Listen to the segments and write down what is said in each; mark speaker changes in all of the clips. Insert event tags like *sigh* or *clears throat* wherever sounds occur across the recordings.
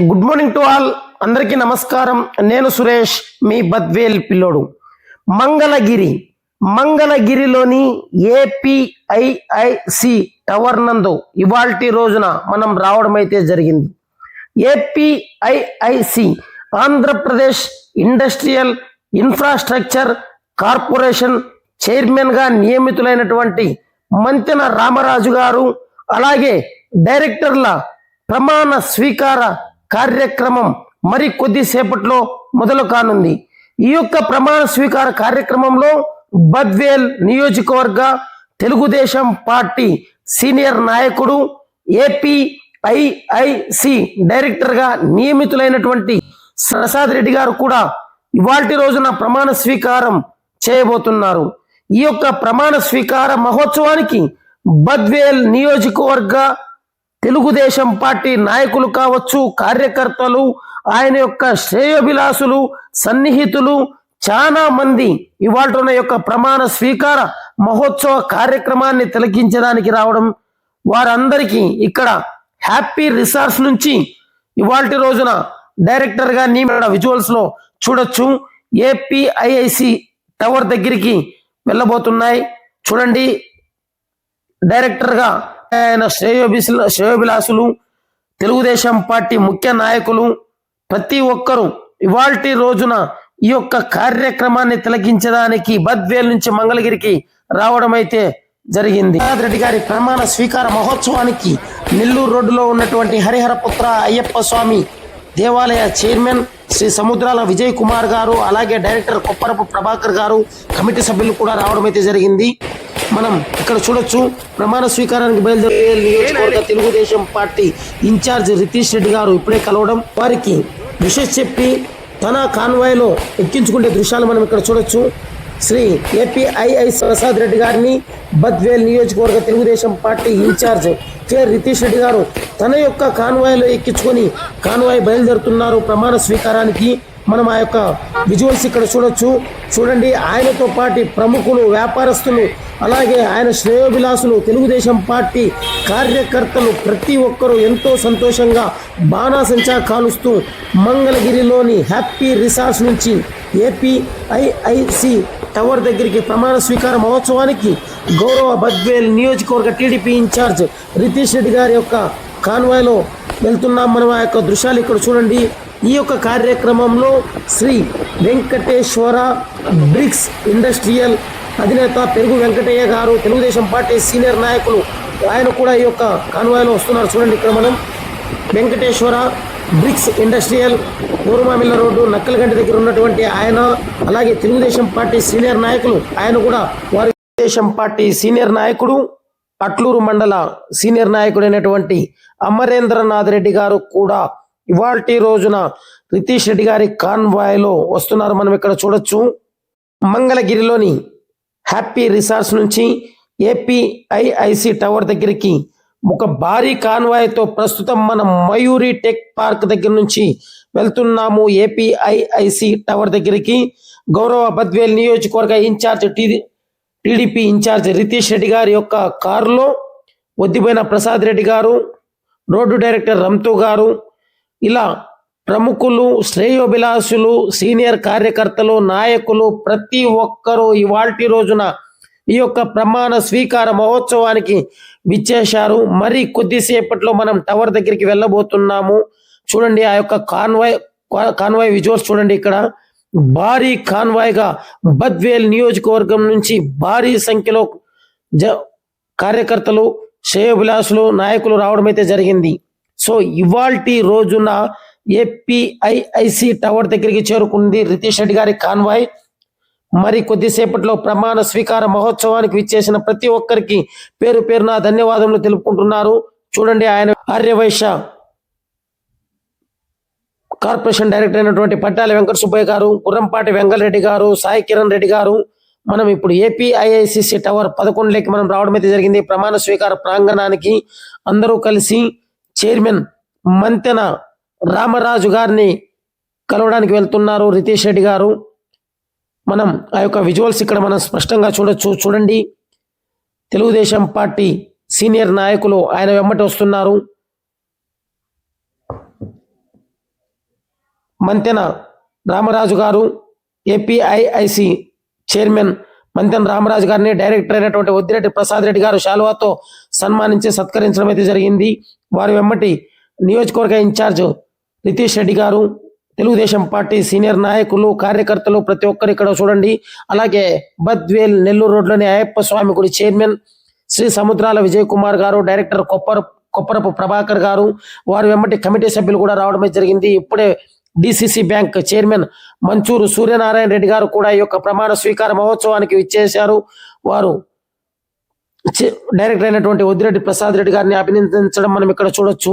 Speaker 1: Good morning to all. అందరికీ నమస్కారం. నేను సురేష్ మీ బద్వేల్ పిల్లోడు. మంగళగిరి మంగళగిరిలోని ఏపీఐఐసి టవర్ నందు ఇవాల్టి రోజున మనం రావడం అయితే జరిగింది. APIIC Andhra Pradesh industrial infrastructure corporation చైర్మన్గా నియమితులైనటువంటి మంతెన రామరాజు గారు అలాగే డైరెక్టర్ల ప్రమాణ స్వీకార కార్యక్రమం మరి కొద్దిసేపట్లో మొదలు కానుంది. ఈ యొక్క ప్రమాణ స్వీకార కార్యక్రమంలో బద్వేల్ నియోజకవర్గ తెలుగుదేశం పార్టీ సీనియర్ నాయకుడు ఏపీఐఐసి డైరెక్టర్గా నియమితులైనటువంటి ప్రసాద్ రెడ్డి గారు కూడా ఇవాల్టి రోజున ప్రమాణ స్వీకారం చేయబోతున్నారు. ఈ యొక్క ప్రమాణ స్వీకార మహోత్సవానికి బద్వేల్ నియోజకవర్గ తెలుగుదేశం పార్టీ నాయకులు కావచ్చు కార్యకర్తలు ఆయన యొక్క శ్రేయోభిలాసులు సన్నిహితులు చాలా మంది ఇవాళ యొక్క ప్రమాణ స్వీకార మహోత్సవ కార్యక్రమాన్ని తిలకించడానికి రావడం వారందరికీ ఇక్కడ హ్యాపీ రిసార్ట్స్ నుంచి ఇవాల్టి రోజున డైరెక్టర్గా నియమిన విజువల్స్లో చూడొచ్చు. ఏపీఐఐసి టవర్ దగ్గరికి వెళ్ళబోతున్నాయి. చూడండి డైరెక్టర్గా ఆయన శ్రేయోభిల శ్రేయోభిలాసులు తెలుగుదేశం పార్టీ ముఖ్య నాయకులు ప్రతి ఒక్కరూ ఇవాల్టి రోజున ఈ యొక్క కార్యక్రమాన్ని తిలకించడానికి బద్వేల్ నుంచి మంగళగిరికి రావడం అయితే జరిగింది రెడ్డి గారి ప్రమాణ స్వీకార మహోత్సవానికి నెల్లూరు రోడ్డులో ఉన్నటువంటి హరిహరపుత్ర అయ్యప్ప స్వామి దేవాలయ చైర్మన్ శ్రీ సముద్రాల విజయ్ కుమార్ గారు అలాగే డైరెక్టర్ కొప్పరపు ప్రభాకర్ గారు కమిటీ సభ్యులు కూడా రావడం అయితే జరిగింది. మనం ఇక్కడ చూడొచ్చు ప్రమాణ స్వీకారానికి బయలుదేరే నియోజకవర్గ Telugu Desam party in charge Ritesh Reddy గారు ఇప్పుడే కలవడం వారికి విషెస్ చెప్పి తన కాన్వాయ్లో ఎక్కించుకునే దృశ్యాలు మనం ఇక్కడ చూడొచ్చు. శ్రీ ఏపీఐఐ ప్రసాద్ రెడ్డి గారిని బద్వేల్ నియోజకవర్గ Telugu Desam party incharge K Ritesh Reddy గారు తన యొక్క కాన్వాయ్లో ఎక్కించుకొని కాన్వాయ్ బయలుదేరుతున్నారు. ప్రమాణ స్వీకారానికి మనం ఆ యొక్క విజువల్స్ ఇక్కడ చూడొచ్చు. చూడండి ఆయనతో పాటు ప్రముఖులు వ్యాపారస్తులు అలాగే ఆయన శ్రేయోభిలాసులు తెలుగుదేశం పార్టీ కార్యకర్తలు ప్రతి ఒక్కరూ ఎంతో సంతోషంగా బాణాసంచా కాలుస్తూ మంగళగిరిలోని హ్యాపీ రిసార్ట్స్ నుంచి ఏపీఐఐసి టవర్ దగ్గరికి ప్రమాణ స్వీకార మహోత్సవానికి గౌరవ బద్వేల్ నియోజకవర్గ టీడీపీ ఇన్ఛార్జ్ రితీష్ రెడ్డి గారి యొక్క కాన్వాయ్లో వెళ్తున్నాం మనం. ఆ యొక్క దృశ్యాలు ఇక్కడ చూడండి. ఈ యొక్క కార్యక్రమంలో శ్రీ వెంకటేశ్వర బ్రిక్స్ ఇండస్ట్రియల్ అధినేత పెరుగు వెంకటయ్య గారు తెలుగుదేశం పార్టీ సీనియర్ నాయకులు ఆయన కూడా ఈ యొక్క కాన్వాయ్లో వస్తున్నారు చూడండి ఇక్కడ మనం. వెంకటేశ్వర బ్రిక్స్ ఇండస్ట్రియల్ పూర్వమామిల్ల రోడ్డు నక్కలగంటి దగ్గర ఉన్నటువంటి ఆయన అలాగే తెలుగుదేశం పార్టీ సీనియర్ నాయకులు ఆయన కూడా వారి తెలుగుదేశం పార్టీ సీనియర్ నాయకుడు అట్లూరు మండల సీనియర్ నాయకుడైనటువంటి అమరేంద్రనాథ్ రెడ్డి గారు కూడా ఇవాల్టి రోజున రితీష్ రెడ్డి గారి కాన్వాయ్లో వస్తున్నారు. మనం ఇక్కడ చూడొచ్చు. మంగళగిరిలోని హ్యాపీ రిసార్ట్స్ నుంచి ఏపీఐఐసి టవర్ దగ్గరికి ఒక భారీ కాన్వాయ్తో ప్రస్తుతం మనం మయూరి టెక్ పార్క్ దగ్గర నుంచి వెళ్తున్నాము. ఏపీఐఐసి టవర్ దగ్గరికి గౌరవ బద్వేల్ నియోజకవర్గ incharge T TDP incharge Ritesh Reddy గారి యొక్క కారులో వద్దిపోయిన ప్రసాద్ రెడ్డి గారు రోడ్డు డైరెక్టర్ రంతో గారు ఇలా ప్రముఖులు శ్రేయోభిలాషులు సీనియర్ కార్యకర్తలు నాయకులు ప్రతి ఒక్కరూ ఇవాల్టి రోజున ఈ యొక్క ప్రమాణ స్వీకార మహోత్సవానికి విచ్చేశారు. మరి కొద్దిసేపట్లో మనం టవర్ దగ్గరికి వెళ్ళబోతున్నాము. చూడండి ఆ యొక్క కాన్వాయ్ కాన్వాయ్ విజువల్స్ చూడండి ఇక్కడ. భారీ కాన్వాయ్గా బద్వేల్ నియోజకవర్గం నుంచి భారీ సంఖ్యలో జ కార్యకర్తలు శ్రేయోభిలాషులు నాయకులు రావడం అయితే జరిగింది. సో ఇవాల్టి రోజున ఏపీఐఐసి టవర్ దగ్గరికి చేరుకుంది రితీష్ రెడ్డి గారి కాన్వాయ్. మరి కొద్దిసేపట్లో ప్రమాణ స్వీకార మహోత్సవానికి విచ్చేసిన ప్రతి ఒక్కరికి పేరు పేరున ధన్యవాదములు తెలుపుకుంటున్నారు. చూడండి ఆయన ఆర్యవైశ్య కార్పొరేషన్ డైరెక్టర్ అయినటువంటి పట్టాల వెంకట సుబ్బయ్య గారు గుర్రంపాటి వెంగళరెడ్డి గారు సాయి కిరణ్ రెడ్డి గారు. మనం ఇప్పుడు ఏపీఐఐసిసి టవర్ పదకొండులోకి మనం రావడం అయితే జరిగింది. ప్రమాణ స్వీకార ప్రాంగణానికి అందరూ కలిసి చైర్మన్ మంతెన రామరాజు గారిని కలవడానికి వెళ్తున్నారు రితీష్ రెడ్డి గారు. మనం ఆ యొక్క విజువల్స్ ఇక్కడ మనం స్పష్టంగా చూడొచ్చు. చూడండి. తెలుగుదేశం పార్టీ సీనియర్ నాయకులు ఆయన వెంబటి వస్తున్నారు. మంతెన రామరాజు గారు ఏపీఐఐసి చైర్మన్ మంతెన రామరాజు గారిని డైరెక్టర్ అయినటువంటి వద్దిరెడ్డి ప్రసాద్ రెడ్డి గారు శాలువాతో సన్మానించి సత్కరించడం అయితే జరిగింది. వారి వెమ్మటి నియోజకవర్గ ఇన్ఛార్జ్ రితీష్ రెడ్డి గారు తెలుగుదేశం పార్టీ సీనియర్ నాయకులు కార్యకర్తలు ప్రతి ఒక్కరు ఇక్కడ చూడండి. అలాగే బద్వేల్ నెల్లూరు రోడ్లోని అయ్యప్ప స్వామి గుడి చైర్మన్ శ్రీ సముద్రాల విజయ్ కుమార్ గారు డైరెక్టర్ కొప్పర కొప్పరపు ప్రభాకర్ గారు వారి వెంబటి కమిటీ సభ్యులు కూడా రావడమే జరిగింది. ఇప్పుడే DCC bank chairman Manchuru Suryanarayana Reddy garu కూడా ఈ యొక్క ప్రమాణ స్వీకార మహోత్సవానికి విచ్చేశారు. వారు డైరెక్టర్ అయినటువంటి వద్దిరెడ్డి ప్రసాద్ రెడ్డి గారిని అభినందించడం మనం ఇక్కడ చూడొచ్చు.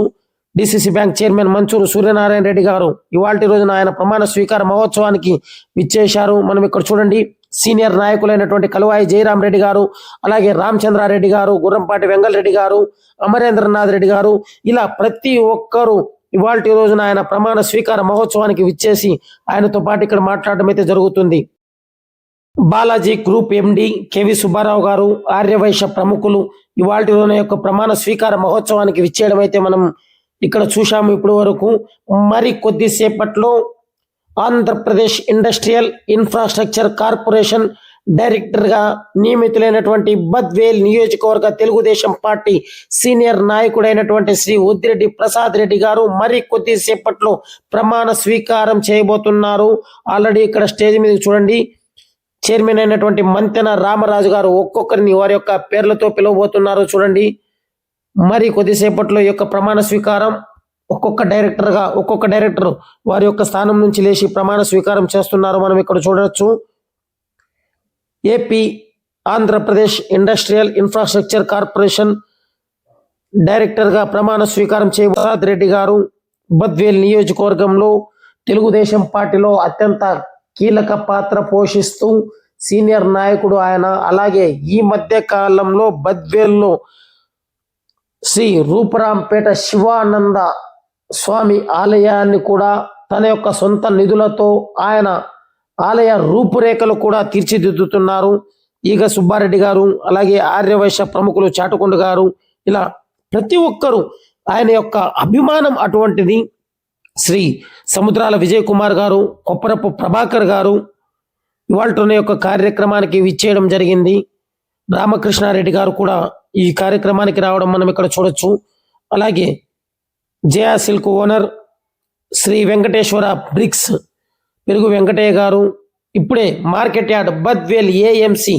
Speaker 1: DCC bank chairman Manchuru Suryanarayana Reddy garu ఇవాళ రోజున ఆయన ప్రమాణ స్వీకార మహోత్సవానికి విచ్చేశారు. మనం ఇక్కడ చూడండి. సీనియర్ నాయకులైనటువంటి కలువాయి జయరాం రెడ్డి గారు అలాగే రామచంద్రారెడ్డి గారు గుర్రంపాటి వెంగళరెడ్డి గారు అమరేంద్రనాథ్ రెడ్డి గారు ఇలా ప్రతి ఒక్కరు ఇవాళ రోజున ఆయన ప్రమాణ స్వీకార మహోత్సవానికి విచ్చేసి ఆయనతో పాటు ఇక్కడ మాట్లాడడం అయితే జరుగుతుంది. Balaji group MD KV Subbarao garu Aryavysya ప్రముఖులు ఇవాళ రోజున యొక్క ప్రమాణ స్వీకార మహోత్సవానికి విచ్చేయడం అయితే మనం ఇక్కడ చూశాము ఇప్పటి వరకు. మరి కొద్దిసేపట్లో ఆంధ్రప్రదేశ్ ఇండస్ట్రియల్ ఇన్ఫ్రాస్ట్రక్చర్ కార్పొరేషన్ డైరెక్టర్గా నియమితులైనటువంటి బద్వేల్ నియోజకవర్గ తెలుగుదేశం పార్టీ సీనియర్ నాయకుడైనటువంటి శ్రీ ఉద్దిరెడ్డి ప్రసాద్ రెడ్డి గారు మరి కొద్దిసేపట్లో ప్రమాణ స్వీకారం చేయబోతున్నారు. ఆల్రెడీ ఇక్కడ స్టేజ్ మీద చూడండి. చైర్మన్ అయినటువంటి మంతెన రామరాజు గారు ఒక్కొక్కరిని వారి యొక్క పేర్లతో పిలువబోతున్నారు. చూడండి. మరి కొద్దిసేపట్లో యొక్క ప్రమాణ స్వీకారం ఒక్కొక్క డైరెక్టర్గా ఒక్కొక్క డైరెక్టర్ వారి యొక్క స్థానం నుంచి లేచి ప్రమాణ స్వీకారం చేస్తున్నారు. మనం ఇక్కడ చూడొచ్చు. AP Andhra Pradesh industrial infrastructure corporation డైరెక్టర్గా ప్రమాణ స్వీకారం చేయ ప్రసాద్ రెడ్డి గారు బద్వేల్ నియోజకవర్గంలో తెలుగుదేశం పార్టీలో అత్యంత కీలక పాత్ర పోషిస్తూ సీనియర్ నాయకుడు ఆయన. అలాగే ఈ మధ్య కాలంలో బద్వేల్లో శ్రీ రూపరాంపేట శివానంద స్వామి ఆలయాన్ని కూడా తన యొక్క సొంత నిధులతో ఆయన ఆలయ రూపురేఖలు కూడా తీర్చిదిద్దుతున్నారు. ఈగ సుబ్బారెడ్డి గారు అలాగే ఆర్యవైశ్య ప్రముఖులు చాటుకొండ గారు ఇలా ప్రతి ఒక్కరూ ఆయన యొక్క అభిమానం అటువంటిది శ్రీ సముద్రాల విజయ్ కుమార్ గారు కొప్పరపు ప్రభాకర్ గారు ఇవాళ యొక్క కార్యక్రమానికి విచ్చేయడం జరిగింది. రామకృష్ణారెడ్డి గారు కూడా ఈ కార్యక్రమానికి రావడం మనం ఇక్కడ చూడొచ్చు. అలాగే Jaya silk owner Shri Venkateswara bricks Perugu Venkatayya garu ఇప్పుడే market yard Badvel AMC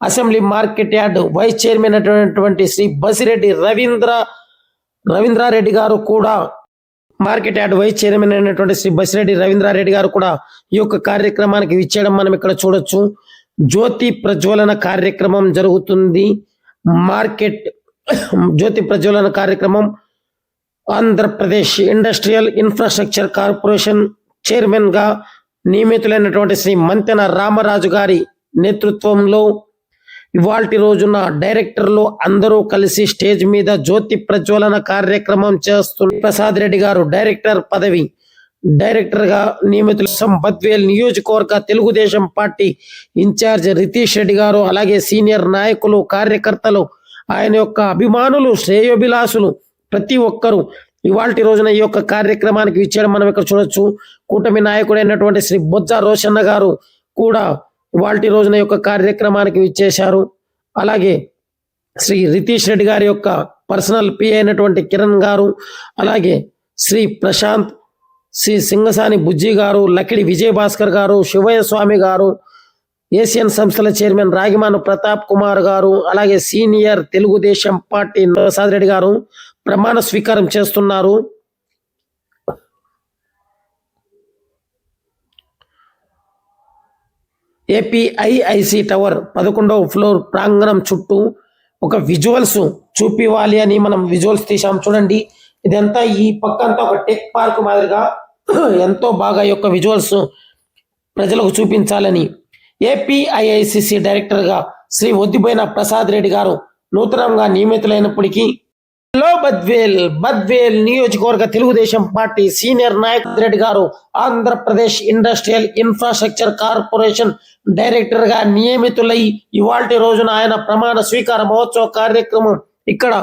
Speaker 1: assembly market yard vice chairman అయినటువంటి శ్రీ బసిరెడ్డి రవీంద్ర రవీంద్రారెడ్డి గారు కూడా మార్కెట్ యార్డ్ వైస్ చైర్మన్ అయినటువంటి శ్రీ బసిరెడ్డి రవీంద్రారెడ్డి గారు కూడా ఈ యొక్క కార్యక్రమానికి విచ్చేయడం మనం ఇక్కడ చూడొచ్చు. జ్యోతి ప్రజ్వలన కార్యక్రమం జరుగుతుంది. మార్కెట్ జ్యోతి ప్రజ్వలన కార్యక్రమం ఆంధ్రప్రదేశ్ ఇండస్ట్రియల్ ఇన్ఫ్రాస్ట్రక్చర్ కార్పొరేషన్ చైర్మన్గా నియమితులైనటువంటి శ్రీ మంతెన రామరాజు గారి నేతృత్వంలో ఇవాల్టి రోజున డైరెక్టర్లు అందరూ కలిసి స్టేజ్ మీద జ్యోతి ప్రజ్వలన కార్యక్రమం చేస్తున్న ప్రసాద్ రెడ్డి గారు డైరెక్టర్ పదవి డైరెక్టర్గా నియమితులు బద్వేల్ నియోజకవర్గ తెలుగుదేశం పార్టీ ఇన్ఛార్జ్ రితీష్ రెడ్డి గారు అలాగే సీనియర్ నాయకులు కార్యకర్తలు ఆయన యొక్క అభిమానులు శ్రేయోభిలాసులు ప్రతి ఒక్కరూ ఇవాళ రోజున ఈ యొక్క కార్యక్రమానికి ఇచ్చేయడం మనం ఇక్కడ చూడొచ్చు. కూటమి నాయకుడైనటువంటి శ్రీ బొజ్జ రోషన్న గారు కూడా ఇవాళ రోజున ఈ యొక్క కార్యక్రమానికి విచ్చేశారు. అలాగే శ్రీ రితీష్ రెడ్డి గారి యొక్క పర్సనల్ పి అయినటువంటి కిరణ్ గారు అలాగే శ్రీ ప్రశాంత్ శ్రీ సింగసాని బుజ్జి గారు లకిడి విజయ భాస్కర్ గారు శివయ్య స్వామి గారు ఏషియన్ సంస్థల చైర్మన్ రాగిమాను ప్రతాప్ కుమార్ గారు అలాగే సీనియర్ తెలుగుదేశం పార్టీ ప్రసాద్ రెడ్డి గారు ప్రమాణ స్వీకారం చేస్తున్నారు. ఏపీఐఐసి టవర్ పదకొండవ ఫ్లోర్ ప్రాంగణం చుట్టూ ఒక విజువల్స్ చూపివ్వాలి అని మనం విజువల్స్ తీసాం చూడండి ఇదంతా ఈ పక్క అంతా ఒక టెక్ పార్క్ మాదిరిగా *clears throat* ఎంతో బాగా యొక్క విజువల్స్ ప్రజలకు చూపించాలని ఏపీఐఐసిసి డైరెక్టర్గా శ్రీ ఒద్దిపోయిన ప్రసాద్ రెడ్డి గారు నూతనంగా నియమితులైనప్పటికీ హలో బద్వేల్ బద్వేల్ నియోజకవర్గ Telugu Desam party senior Nayak Reddy garu Andhra Pradesh industrial infrastructure corporation డైరెక్టర్గా నియమితులై ఇవాల్టి రోజున ఆయన ప్రమాణ స్వీకార మహోత్సవ కార్యక్రమం ఇక్కడ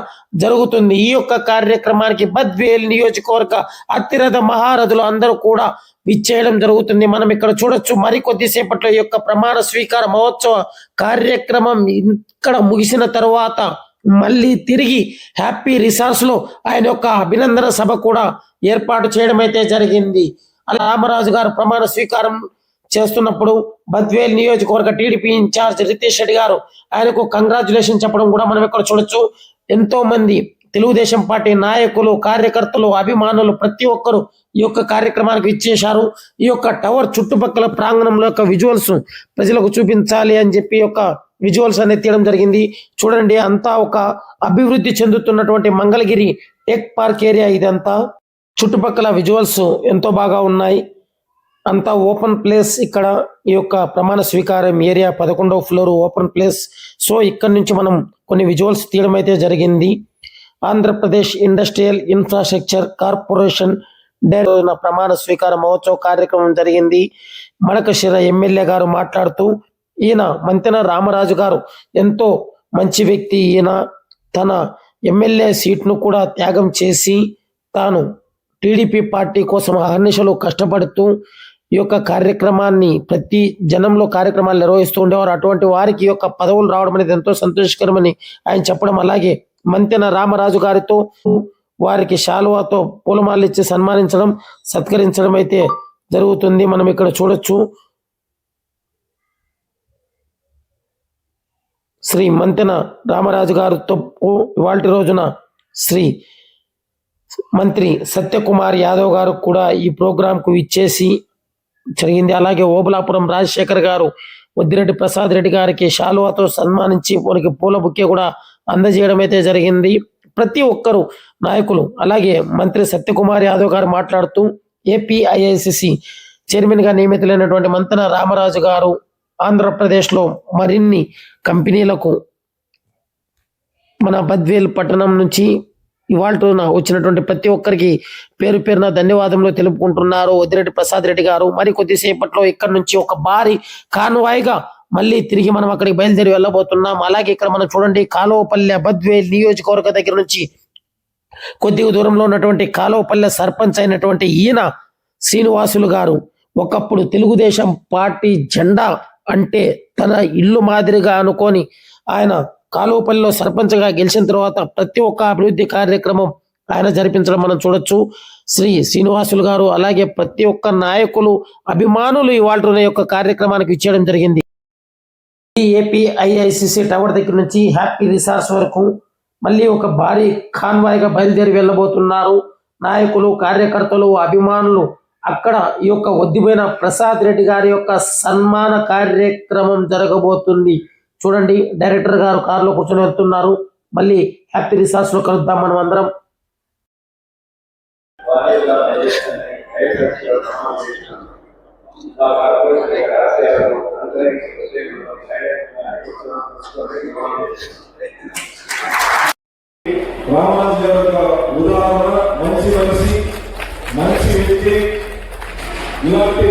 Speaker 1: జరుగుతుంది. ఈ యొక్క కార్యక్రమానికి బద్వేల్ నియోజకవర్గ అతిరథ మహారథులు అందరూ కూడా విచ్చేయడం జరుగుతుంది. మనం ఇక్కడ చూడొచ్చు మరికొద్ది సేపట్లో ఈ యొక్క ప్రమాణ స్వీకార మహోత్సవ కార్యక్రమం ఇక్కడ ముగిసిన తర్వాత మళ్ళీ తిరిగి హ్యాపీ రిసార్ట్స్లో ఆయన యొక్క అభినందన సభ కూడా ఏర్పాటు చేయడం అయితే జరిగింది. అలా రామరాజు గారు ప్రమాణ స్వీకారం చేస్తున్నప్పుడు బద్వేల్ నియోజకవర్గ టీడీపీ ఇన్ఛార్జ్ రితేష్ రెడ్డి గారు ఆయనకు కంగ్రాచులేషన్ చెప్పడం కూడా మనం ఇక్కడ చూడొచ్చు. ఎంతో మంది తెలుగుదేశం పార్టీ నాయకులు కార్యకర్తలు అభిమానులు ప్రతి ఒక్కరు ఈ యొక్క కార్యక్రమానికి ఇచ్చేశారు ఈ యొక్క టవర్ చుట్టుపక్కల ప్రాంగణంలో యొక్క విజువల్స్ ప్రజలకు చూపించాలి అని చెప్పి ఈ యొక్క విజువల్స్ అనేది తీయడం జరిగింది. చూడండి అంతా ఒక అభివృద్ధి చెందుతున్నటువంటి మంగళగిరి టెక్ పార్క్ ఏరియా ఇదంతా. చుట్టుపక్కల విజువల్స్ ఎంతో బాగా ఉన్నాయి. అంతా ఓపెన్ ప్లేస్ ఇక్కడ ఈ యొక్క ప్రమాణ స్వీకారం ఏరియా పదకొండవ ఫ్లోర్ ఓపెన్ ప్లేస్ సో ఇక్కడ నుంచి మనం కొన్ని విజువల్స్ తీయడం అయితే జరిగింది. ఆంధ్రప్రదేశ్ ఇండస్ట్రియల్ ఇన్ఫ్రాస్ట్రక్చర్ కార్పొరేషన్ ప్రమాణ స్వీకార మహోత్సవ కార్యక్రమం జరిగింది. మడకశిర ఎమ్మెల్యే గారు మాట్లాడుతూ ఈయన మంతెన రామరాజు గారు ఎంతో మంచి వ్యక్తి. ఈయన తన ఎమ్మెల్యే సీట్ను కూడా త్యాగం చేసి తాను టీడీపీ పార్టీ కోసం అహర్నిశలు కష్టపడుతూ ఈ యొక్క కార్యక్రమాన్ని ప్రతి జనంలో కార్యక్రమాలు నిర్వహిస్తూ ఉండేవారు. అటువంటి వారికి యొక్క పదవులు రావడం అనేది ఎంతో సంతోషకరమని ఆయన చెప్పడం. అలాగే మంతెన రామరాజు గారితో వారికి శాలువాతో పూలమాలు ఇచ్చి సన్మానించడం సత్కరించడం అయితే జరుగుతుంది. మనం ఇక్కడ చూడొచ్చు. శ్రీ మంతెన రామరాజు గారితో ఇవాళ రోజున శ్రీ మంత్రి సత్యకుమార్ యాదవ్ గారు కూడా ఈ ప్రోగ్రాంకు ఇచ్చేసి జరిగింది. అలాగే ఓబులాపురం రాజశేఖర్ గారు వద్దిరెడ్డి ప్రసాద్ రెడ్డి గారికి శాలువాతో సన్మానించి వారికి పూల బుక్కే కూడా అందజేయడం అయితే జరిగింది. ప్రతి ఒక్కరు నాయకులు అలాగే మంత్రి సత్యకుమార్ యాదవ్ గారు మాట్లాడుతూ ఏపీఐఐసిసి చైర్మన్గా నియమితులైనటువంటి మంతన రామరాజు గారు ఆంధ్రప్రదేశ్లో మరిన్ని కంపెనీలకు మన బద్వేల్ పట్టణం నుంచి ఇవాళ వచ్చినటువంటి ప్రతి ఒక్కరికి పేరు పేరున ధన్యవాదములు తెలుపుకుంటున్నారు. వదిరెడ్డి ప్రసాద్ రెడ్డి గారు మరి కొద్దిసేపట్లో ఇక్కడ నుంచి ఒక భారీ కాన్వాయిగా మళ్ళీ తిరిగి మనం అక్కడికి బయలుదేరి వెళ్ళబోతున్నాం. అలాగే ఇక్కడ మనం చూడండి కాలువపల్లె బద్వేల్ నియోజకవర్గ దగ్గర నుంచి కొద్దిగా దూరంలో ఉన్నటువంటి కాలువపల్లె సర్పంచ్ అయినటువంటి ఈయన శ్రీనివాసులు గారు ఒకప్పుడు తెలుగుదేశం పార్టీ జెండా అంటే తన ఇల్లు మాదిరిగా అనుకొని ఆయన కాలువపల్లిలో సర్పంచ్గా గెలిచిన తర్వాత ప్రతి ఒక్క అభివృద్ధి కార్యక్రమం ఆయన జరిపించడం మనం చూడొచ్చు. శ్రీ శ్రీనివాసులు గారు అలాగే ప్రతి ఒక్క నాయకులు అభిమానులు ఇవాళ యొక్క కార్యక్రమానికి ఇచ్చేయడం జరిగింది. ఈ ఏపీ ఐఐసిసి టవర్ దగ్గర నుంచి హ్యాపీ రిసార్ట్స్ వరకు మళ్ళీ ఒక భారీ కాన్వాయ్గా బయలుదేరి వెళ్ళబోతున్నారు. నాయకులు కార్యకర్తలు అభిమానులు అక్కడ ఈ యొక్క వద్దిపోయిన ప్రసాద్ రెడ్డి గారి యొక్క సన్మాన కార్యక్రమం జరగబోతుంది. చూడండి డైరెక్టర్ గారు కారులో కూర్చొని వెళ్తున్నారు. మళ్ళీ హ్యాపీ రిసార్ట్స్లో కలుద్దాం మనం అందరం.
Speaker 2: రామాజీ ఇలాంటి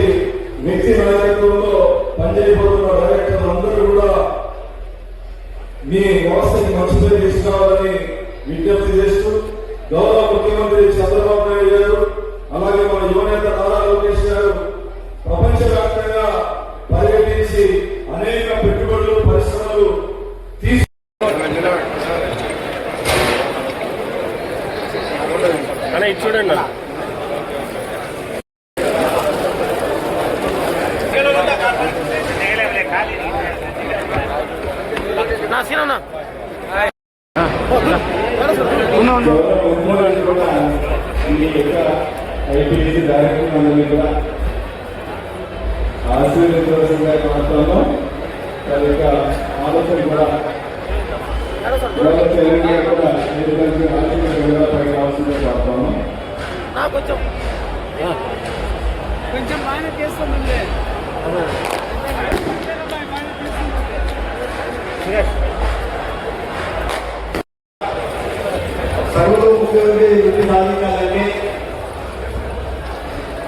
Speaker 2: వ్యక్తి నాయకత్వంలో పనిచేయబోతున్న డైరెక్టర్లు అందరూ కూడా మీ వ్యవస్థకి మంచి పేరు తీసుకురావాలని విజ్ఞప్తి చేస్తూ గౌరవ ముఖ్యమంత్రి చంద్రబాబు నాయుడు గారు అలాగే మన యువనేత నారా లోకేష్ గారు ప్రపంచవ్యాప్తంగా పర్యటించి అనేక పెట్టుబడులు పరిశ్రమలు తీసు
Speaker 3: చూడండి
Speaker 1: ఎవరో
Speaker 2: తెలియకుండా కూడా మీరు కలిసి
Speaker 1: ఆర్థిక వివరాలపై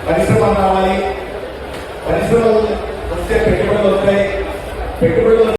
Speaker 4: పరిశ్రమ రావాలి. పరిశ్రమలు
Speaker 2: వస్తే పెట్టుబడులు వస్తాయి. పెట్టుబడులు